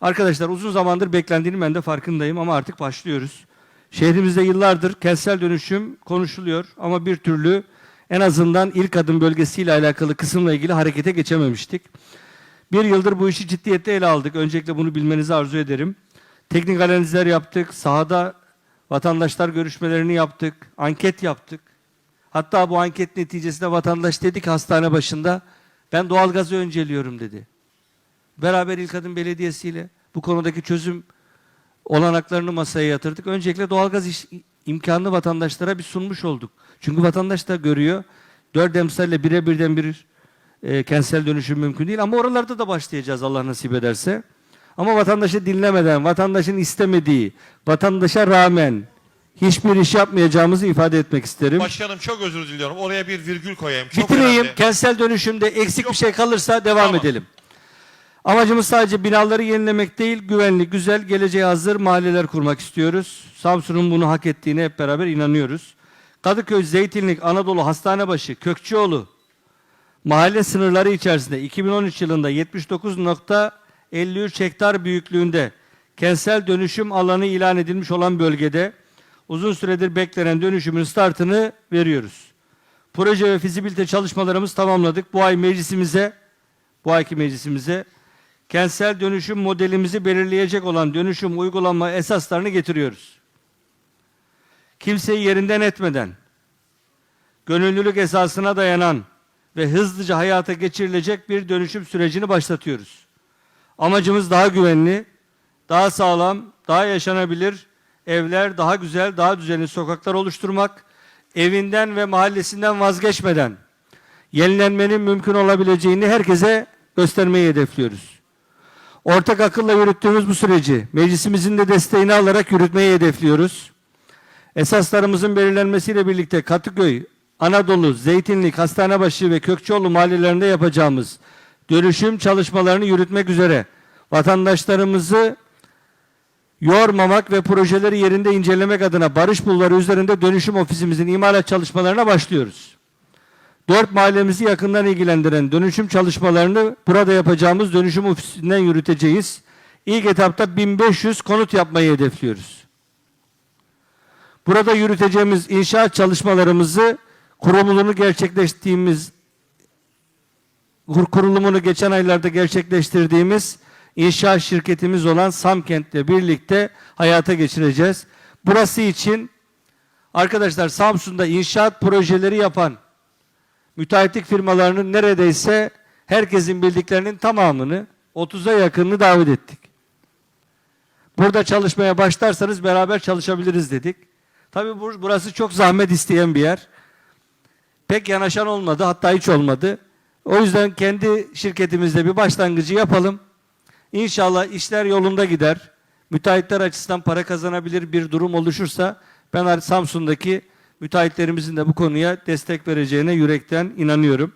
Arkadaşlar uzun zamandır beklendiğini ben de farkındayım ama artık başlıyoruz. Şehrimizde yıllardır kentsel dönüşüm konuşuluyor ama bir türlü en azından ilk adım bölgesiyle alakalı kısımla ilgili harekete geçememiştik. Bir yıldır bu işi ciddiyetle ele aldık. Öncelikle bunu bilmenizi arzu ederim. Teknik analizler yaptık, sahada vatandaşlar görüşmelerini yaptık, anket yaptık. Hatta bu anket neticesinde vatandaş dedi ki hastane başında ben doğalgazı önceliyorum dedi. Beraber İlk Adım Belediyesi ile bu konudaki çözüm olanaklarını masaya yatırdık. Öncelikle doğalgaz iş, imkanını vatandaşlara bir sunmuş olduk. Çünkü vatandaş da görüyor. Dört emsalle bire birden bir e, kentsel dönüşüm mümkün değil. Ama oralarda da başlayacağız Allah nasip ederse. Ama vatandaşı dinlemeden, vatandaşın istemediği, vatandaşa rağmen hiçbir iş yapmayacağımızı ifade etmek isterim. Başkanım çok özür diliyorum. Oraya bir virgül koyayım. Çok Bitireyim. önemli. Kentsel dönüşümde eksik bir şey kalırsa devam Tamam. edelim. Amacımız sadece binaları yenilemek değil, güvenli, güzel, geleceğe hazır mahalleler kurmak istiyoruz. Samsun'un bunu hak ettiğine hep beraber inanıyoruz. Kadıköy, Zeytinlik, Anadolu, Hastanebaşı, Kökçeoğlu mahalle sınırları içerisinde 2013 yılında 79.53 hektar büyüklüğünde kentsel dönüşüm alanı ilan edilmiş olan bölgede uzun süredir beklenen dönüşümün startını veriyoruz. Proje ve fizibilite çalışmalarımız tamamladık. Bu ay meclisimize, bu ayki meclisimize kentsel dönüşüm modelimizi belirleyecek olan dönüşüm uygulama esaslarını getiriyoruz. Kimseyi yerinden etmeden, gönüllülük esasına dayanan ve hızlıca hayata geçirilecek bir dönüşüm sürecini başlatıyoruz. Amacımız daha güvenli, daha sağlam, daha yaşanabilir evler, daha güzel, daha düzenli sokaklar oluşturmak, evinden ve mahallesinden vazgeçmeden yenilenmenin mümkün olabileceğini herkese göstermeyi hedefliyoruz. Ortak akılla yürüttüğümüz bu süreci meclisimizin de desteğini alarak yürütmeyi hedefliyoruz. Esaslarımızın belirlenmesiyle birlikte Katıköy, Anadolu, Zeytinlik, Hastanebaşı ve Kökçeoğlu mahallelerinde yapacağımız dönüşüm çalışmalarını yürütmek üzere vatandaşlarımızı yormamak ve projeleri yerinde incelemek adına Barış Bulvarı üzerinde dönüşüm ofisimizin imalat çalışmalarına başlıyoruz. Dört mahallemizi yakından ilgilendiren dönüşüm çalışmalarını burada yapacağımız dönüşüm ofisinden yürüteceğiz. İlk etapta 1500 konut yapmayı hedefliyoruz. Burada yürüteceğimiz inşaat çalışmalarımızı kurumunu gerçekleştiğimiz kur- kurulumunu geçen aylarda gerçekleştirdiğimiz inşaat şirketimiz olan Samkent'le birlikte hayata geçireceğiz. Burası için arkadaşlar Samsun'da inşaat projeleri yapan müteahhitlik firmalarının neredeyse herkesin bildiklerinin tamamını 30'a yakınını davet ettik. Burada çalışmaya başlarsanız beraber çalışabiliriz dedik. Tabii bur- burası çok zahmet isteyen bir yer. Pek yanaşan olmadı, hatta hiç olmadı. O yüzden kendi şirketimizde bir başlangıcı yapalım. İnşallah işler yolunda gider. Müteahhitler açısından para kazanabilir bir durum oluşursa ben Samsun'daki müteahhitlerimizin de bu konuya destek vereceğine yürekten inanıyorum.